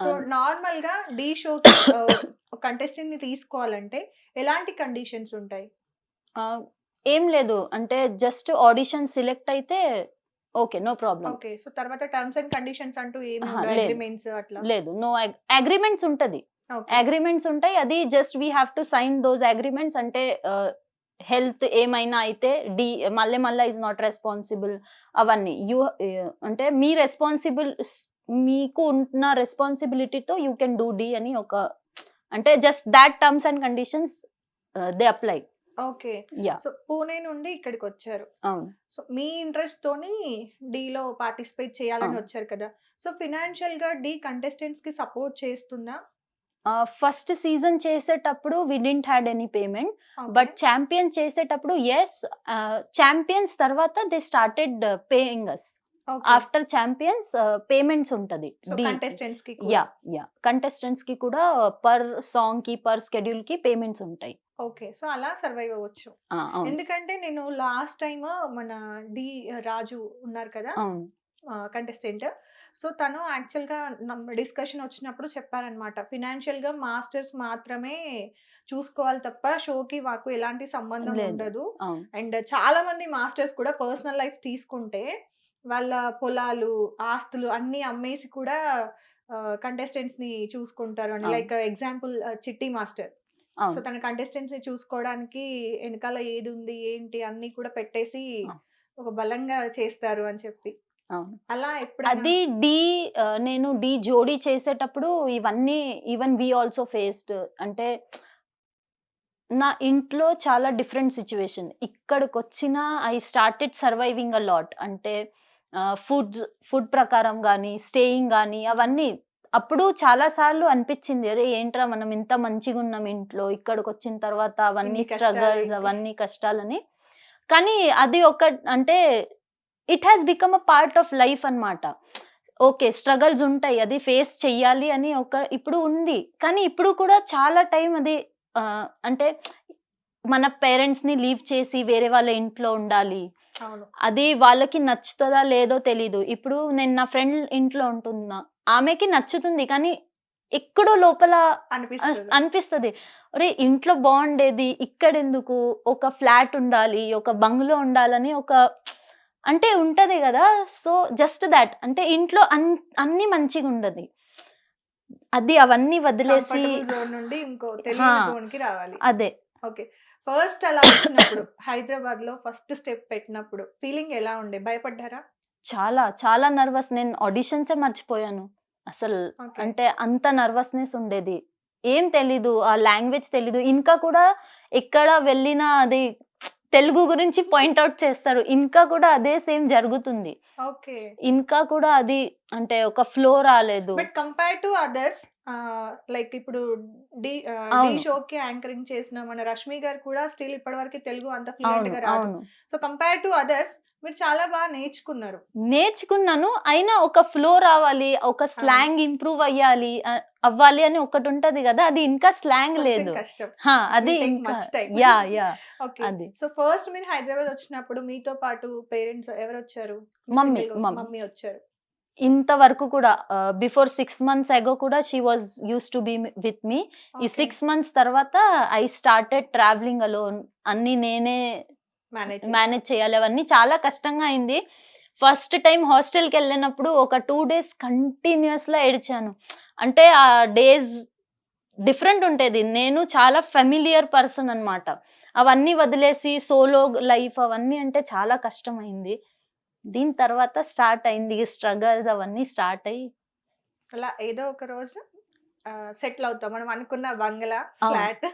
So. నార్మల్గా D షోకి కంటెస్టెంట్ని తీసుకోవాలంటే ఎలాంటి కండిషన్స్ ఉంటాయి? ఏం లేదు. అంటే జస్ట్ ఆడిషన్ సెలెక్ట్ అయితే okay no problem okay. So తర్వాత టర్మ్స్ అండ్ కండిషన్స్ అంటూ ఏమి. అగ్రిమెంట్స్ అట్లా? లేదు. నో అగ్రిమెంట్స్ ఉంటది. అగ్రిమెంట్స్ ఉంటాయి. అది just we have to sign those agreements. అంటే హెల్త్ ఏమైనా అయితే డి మళ్ళీ మళ్ళీ ఈజ్ నాట్ రెస్పాన్సిబుల్ అవన్నీ. యూ అంటే మీ రెస్పాన్సిబుల్ మీకు ఉన్న రెస్పాన్సిబిలిటీతో యూ కెన్ డూ డి అని ఒక అంటే just that terms and conditions they apply okay so Pune నుండి ఇక్కడికి వచ్చారు. అవును. సో మీ ఇంట్రెస్ట్ తోని D లో పార్టిసిపేట్ చేయాలని. వచ్చారు కదా. సో ఫినాన్షియల్గా డి కంటెస్టెంట్స్కి సపోర్ట్ చేస్తుందా ఫస్ట్ సీజన్ చేసేటప్పుడు we didn't had any payment. But champion చేసేటప్పుడు ఎస్ ఛాంపియన్స్ తర్వాత they started paying us. After champions payments ఉంటది. సో కంటెస్టెంట్స్కి యా యా కంటెస్టెంట్స్కి కూడా పర్ సాంగ్కి పర్ స్కెడ్యూల్కి పేమెంట్స్ ఉంటాయి. ఓకే సో అలా సర్వైవ్ అవ్వచ్చు. ఎందుకంటే నేను లాస్ట్ టైం మన డి రాజు ఉన్నారు కదా? కంటెస్టెంట్ సో తను యాక్చువల్గా డిస్కషన్ వచ్చినప్పుడు చెప్పారనమాట ఫినాన్షియల్గా మాస్టర్స్ మాత్రమే చూసుకోవాలి తప్ప షోకి మాకు ఎలాంటి సంబంధం. ఉండదు. అండ్ చాలా మంది మాస్టర్స్ కూడా పర్సనల్ లైఫ్ తీసుకుంటే వాళ్ళ పొలాలు ఆస్తులు అన్నీ అమ్మేసి కూడా కంటెస్టెంట్స్ని చూసుకుంటారు అని. Like example Chitti master. So తన కంటెస్టెంట్స్ని చూసుకోవడానికి వెనకాల ఏది ఉంది ఏంటి అన్ని కూడా పెట్టేసి. ఒక బలంగా చేస్తారు అని చెప్పి. అలా ఎప్పుడు అది డి నేను డి జోడీ చేసేటప్పుడు ఇవన్నీ ఈవెన్ వి ఆల్సో ఫేస్డ్. అంటే నా ఇంట్లో చాలా డిఫరెంట్ సిచ్యువేషన్. ఇక్కడికి వచ్చిన I started surviving a lot. అంటే ఫుడ్ ఫుడ్ ప్రకారం కానీ స్టేయింగ్ కానీ అవన్నీ అప్పుడు చాలా సార్లు అనిపించింది అరే ఏంట్రా మనం ఇంత మంచిగా ఉన్నాం ఇంట్లో ఇక్కడికి వచ్చిన తర్వాత అవన్నీ స్ట్రగల్స్? అవన్నీ కష్టాలని. కానీ అది ఒక అంటే it has become a part of life అన్నమాట. ఓకే స్ట్రగల్స్ ఉంటాయి అది ఫేస్ చెయ్యాలి అని ఒక ఇప్పుడు ఉంది. కానీ ఇప్పుడు కూడా చాలా టైం అది అంటే మన పేరెంట్స్ని లీవ్ చేసి వేరే వాళ్ళ ఇంట్లో ఉండాలి. అది వాళ్ళకి నచ్చుతుందా లేదో తెలీదు. ఇప్పుడు నేను నా ఫ్రెండ్ ఇంట్లో ఉంటున్నా. ఆమెకి నచ్చుతుంది కానీ ఎక్కడో లోపల అనిపిస్తుంది. ఒరే ఇంట్లో బాగుండేది ఇక్కడ ఎందుకు ఒక ఫ్లాట్ ఉండాలి ఒక బంగ్లో ఉండాలని ఒక అంటే ఉంటది కదా. So just that. అంటే ఇంట్లో అన్ అన్ని మంచిగా ఉండదు. అది అవన్నీ వదిలేసి అదే. ఓకే. ఫస్ట్ అలా వచ్చినప్పుడు హైదరాబాద్లో ఫస్ట్ స్టెప్ పెట్టినప్పుడు ఫీలింగ్ ఎలా ఉండే? భయపడ్డారా? చాలా చాలా నర్వస్. నేను ఆడిషన్సే మర్చిపోయాను. అసలు. అంటే అంత నర్వస్నెస్ ఉండేది. ఏం తెలీదు. ఆ లాంగ్వేజ్ తెలీదు. ఇంకా కూడా ఎక్కడ వెళ్ళినా అది తెలుగు గురించి పాయింట్అవుట్ చేస్తారు. ఇంకా కూడా అదే సేమ్ జరుగుతుంది. ఓకే. ఇంకా కూడా అది అంటే ఒక ఫ్లో రాలేదు. But compare to others like ఇప్పుడు డి డి అవును. షో కి యాంకరింగ్ చేసిన మన రష్మి గారు కూడా స్టిల్ ఇప్పటివరకు తెలుగు అంత ఫ్లూయెంట్గా రాదు. సో కంపేర్ టు అదర్స్ మీరు చాలా బాగా నేర్చుకున్నారు. నేర్చుకున్నాను. అయినా ఒక ఫ్లో రావాలి ఒక స్లాంగ్ ఇంప్రూవ్ అయ్యాలి అవ్వాలి అని ఒకటి ఉంటది కదా అది ఇంకా స్లాంగ్ లేదు. అది. యా యా అది. సో ఫస్ట్ మీరు హైదరాబాద్ వచ్చినప్పుడు మీతో పాటు పేరెంట్స్ ఎవరు వచ్చారు మమ్మీ, మమ్మీ. వచ్చారు. ఇంతవరకు కూడా బిఫోర్ సిక్స్ మంత్స్ అగో కూడా she was use to be with me ఈ. సిక్స్ మంత్స్ తర్వాత ఐ స్టార్టెడ్ ట్రావెలింగ్ అలోన్ అన్ని నేనే మేనేజ్ చేయాలి. అవన్నీ చాలా కష్టంగా అయింది. ఫస్ట్ టైం హాస్టల్కి వెళ్ళినప్పుడు ఒక టూ డేస్ కంటిన్యూస్గా ఏడ్చాను. అంటే ఆ డేస్ డిఫరెంట్ ఉండేది నేను చాలా ఫెమిలియర్ పర్సన్ అన్నమాట. అవన్నీ వదిలేసి సోలో లైఫ్ అవన్నీ అంటే చాలా కష్టమైంది. దీని తర్వాత స్టార్ట్ అయింది. స్ట్రగల్స్ అవన్నీ స్టార్ట్ అయ్యి అలా ఏదో ఒక రోజు సెటిల్ అవుతాం. మనం అనుకున్న బంగ్లా. ఫ్లాట్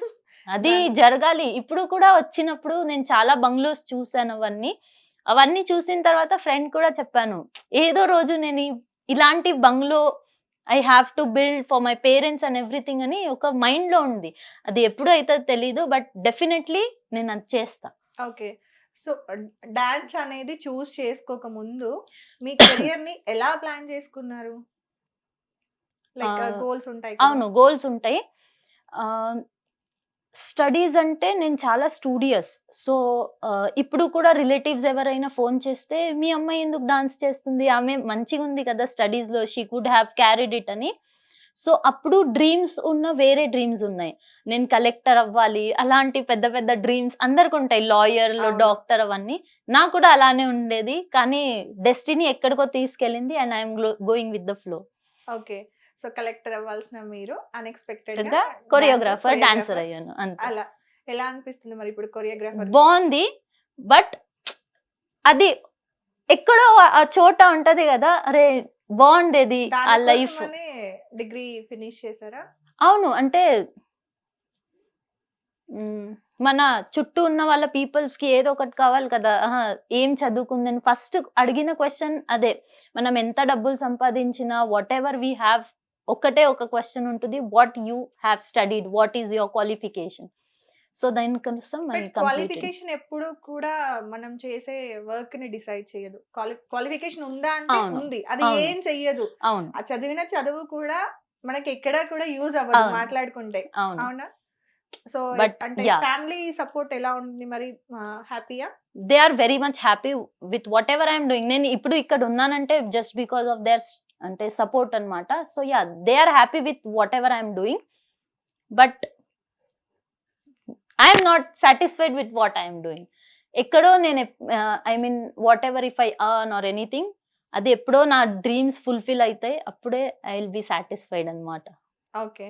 అది జరగాలి. ఇప్పుడు కూడా వచ్చినప్పుడు నేను చాలా బంగ్లోస్ చూసాను అవన్నీ. అవన్నీ చూసిన తర్వాత ఫ్రెండ్ కూడా చెప్పాను ఏదో రోజు నేను ఇలాంటి bungalow I have to build for my parents and everything అని ఒక మైండ్లో ఉంది. అది ఎప్పుడు అవుతుందో తెలీదు బట్ డెఫినెట్లీ నేను అది చేస్తా. ఓకే. సో డాన్స్ అనేది చూస్ చేసుకోక ముందు మీ కెరియర్ని ఎలా ప్లాన్ చేసుకున్నారు? లైక్ గోల్స్ ఉంటాయి అవును గోల్స్ ఉంటాయి. స్టడీస్ అంటే నేను చాలా స్టూడియస్. సో ఇప్పుడు కూడా రిలేటివ్స్ ఎవరైనా ఫోన్ చేస్తే మీ అమ్మాయి ఎందుకు డాన్స్ చేస్తుంది? ఆమె మంచిగా ఉంది కదా స్టడీస్లో she could have carried it అని. సో అప్పుడు డ్రీమ్స్ ఉన్న వేరే డ్రీమ్స్ ఉన్నాయి. నేను కలెక్టర్ అవ్వాలి అలాంటి పెద్ద పెద్ద డ్రీమ్స్ అందరికి ఉంటాయి. లాయర్లు. డాక్టర్ అవన్నీ. నాకు కూడా అలానే ఉండేది. కానీ డెస్టినీ ఎక్కడికో తీసుకెళ్ళింది and I'm going with the flow. Okay. So collector అవ్వాల్సిన మీరు అన్ఎక్స్పెక్టెడ్గా కొరియోగ్రాఫర్ డాన్సర్ అయ్యాను అలా ఎలా అనిపిస్తుంది మరి ఇప్పుడు కొరియోగ్రాఫర్ బాగుంది బట్ అది ఎక్కడో ఆ- చోట ఉంటది కదా అరే బాగుండేది ఆ లైఫ్. డిగ్రీ ఫినిష్ చేశారా? అవును అంటే మన చుట్టూ ఉన్న వాళ్ళ పీపుల్స్కి ఏదో ఒకటి కావాలి కదా ఏం చదువుకుందని. ఫస్ట్ అడిగిన క్వశ్చన్ అదే మనం ఎంత డబ్బులు సంపాదించినా వాట్ ఎవర్ వీ హ్యావ్ ఒకటే ఒక క్వశ్చన్ ఉంటుంది what you have studied what is your qualification so దానికోసం క్వాలిఫికేషన్ ఎప్పుడు కూడా మనం చేసే వర్క్ని డిసైడ్ చేయదు. క్వాలిఫికేషన్ ఉందా అంటే ఉంది. అది. ఏం చెయ్యదు. అవును. ఆ చదివిన చదువు కూడా మనకి ఎక్కడా కూడా యూజ్ అవ్వదు. మాట్లాడుకుంటే. అవును. సో అంటే. ఫ్యామిలీ సపోర్ట్ ఎలా ఉంది మరి హ్యాపీయా they are very much happy with whatever I'm doing నేను ఇప్పుడు ఇక్కడ ఉన్నానంటే జస్ట్ బికాస్ ఆఫ్ దేర్ అంటే సపోర్ట్ అన్నమాట. So yeah they are happy with whatever I'm doing but I'm not satisfied with what I'm doing ఎక్కడో నేను I mean whatever if I earn or anything అది ఎప్పుడో నా డ్రీమ్స్ ఫుల్ఫిల్ అవుతాయి అప్పుడే I will be satisfied అనమాట okay.